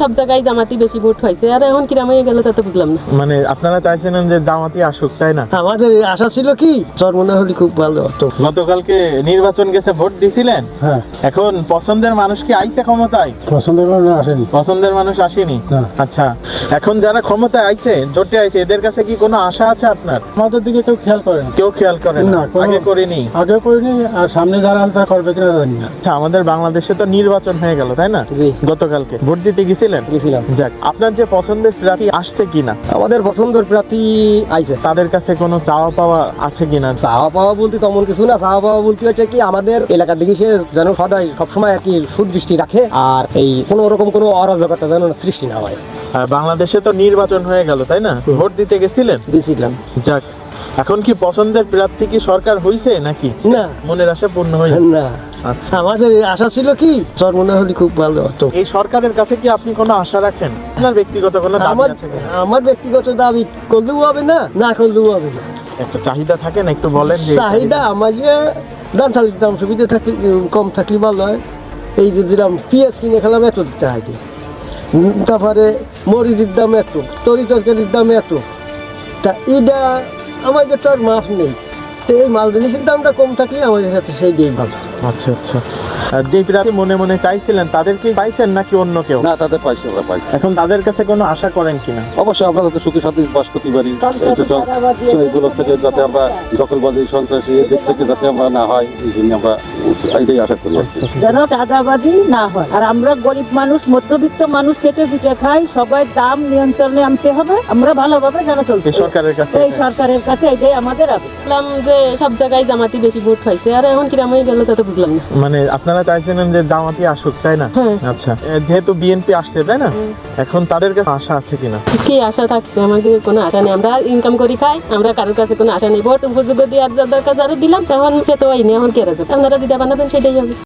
সব জায়গায় জামাতি বেশি ভোট হয়েছে। আর এখন কিরাম হয়ে গেল তা তো বুঝলাম না। মানে আপনারা চাইছিলেন যে জামাতি আসুক তাই না? আমাদের আশা ছিল কি? চরমনা হলে খুব ভালো হতো। গতকালকে নির্বাচন গেছে ভোট দিছিলেন? হ্যাঁ। এখন পছন্দের মানুষ কি আইছে ক্ষমতায়? পছন্দের কোনো আসেনি। পছন্দের মানুষ আসেনি? আচ্ছা এখন যারা ক্ষমতায় আইছে জোটে আইছে এদের কাছে কি কোনো আশা আছে আপনার? আমাদের দিকে কেউ খেয়াল করে না। কেউ খেয়াল করে না? আগে করেনি। আগে করিনি আর সামনে যারা আলতা করবে কিনা জানি না। আচ্ছা আমাদের বাংলাদেশে তো নির্বাচন হয়ে গেল তাই না? গতকালকে। ভোট দিতে গেছিলেন? গেছিলাম। যাক আপনার যে পছন্দের প্রার্থী আসছে কিনা? আমাদের পছন্দের প্রার্থী আইছে। তাদের কাছে কোনো চাওয়া পাওয়া আছে কিনা? চাওয়া পাওয়া বলতে তেমন কিছু না। চাওয়া পাওয়া বলতে হচ্ছে কি আমাদের এলাকার দিকে সে যেন সদাই সবসময় সুদৃষ্টি রাখে আর এই কোনো রকম কোনো অরাজকতা যেন সৃষ্টি না হয়। আর বাংলাদেশে তো নির্বাচন হয়ে গেল তাই না? ভোট দিতে গেছিলেন? দিয়েছিলাম যাক এখন কি পছন্দের প্রার্থী কি সরকার হইছে নাকি? না। মনের আশা পূর্ণ হয়েছে না। আচ্ছা আমাদের আশা ছিল কি? চরমনা হলে খুব ভালো হতো। এই সরকারের কাছে কি আপনি কোনো আশা রাখেন? আপনার ব্যক্তিগত কোনো দাবি আমার আছে কিনা? আমার ব্যক্তিগত দাবি করলেও হবে না না করলেও হবে না। একটা চাহিদা থাকে না একটু বলেন যে চাহিদা আমাকে দাম চালির দাম সুবিধা থাকলে কম থাকলে ভালো হয়। এই যে যেরকম পেঁয়াজ কিনে খেলাম এত দিতে হয় কি। উম, তারপরে মরিচের দাম এত তরি তরকারির দাম এত। তা এটা আমাদের তো আর মাছ নেই। তো এই মাল জিনিসের দামটা কম থাকলে আমাদের সাথে সেই দিয়ে ভালো আচ্ছা আচ্ছা। যে প্রার্থী মনে মনে চাইছিলেন তাদেরকে পাইছেন নাকি অন্য কেউ? না তাদের পাইছে আমরা পাইছি। এখন তাদের কাছে কোনো আশা করেন কিনা? অবশ্যই আমরা যাতে সুখী শান্তি বাস করতে পারি। এইগুলো থেকে যাতে আমরা দখলবাদী সন্ত্রাসী এদিক থেকে যাতে আমরা না হয় এই জন্য আমরা এটাই আশা করি। যেন চাঁদাবাজি না হয়। আর আমরা গরিব মানুষ মধ্যবিত্ত মানুষ খেটে পিঠে খাই সবাই দাম নিয়ন্ত্রণে আনতে হবে। আমরা ভালোভাবে যেন চলতে সরকারের কাছে এই সরকারের কাছে এটাই আমাদের আবেদন। যে সব জায়গায় জামাতি বেশি ভোট হয়েছে আর এখন হয়ে গেল তা তো বুঝলাম না। মানে আপনারা চাইছিলেন যে জামাতি আসুক তাই না। আচ্ছা। যেহেতু বিএনপি আসছে তাই না? এখন তাদের কাছে আশা আছে কিনা? কি আশা থাকছে? আমাদের কোনো আশা নেই। আমরা ইনকাম করি খাই আমরা কারোর কাছে কোনো আশা নেই। ভোট উপযোগ্য দিয়ে আর যা দরকার যারা দিলাম তখন সে তো হয়নি এখন কে যাবে আপনারা যেটা বানাবেন সেটাই হবে।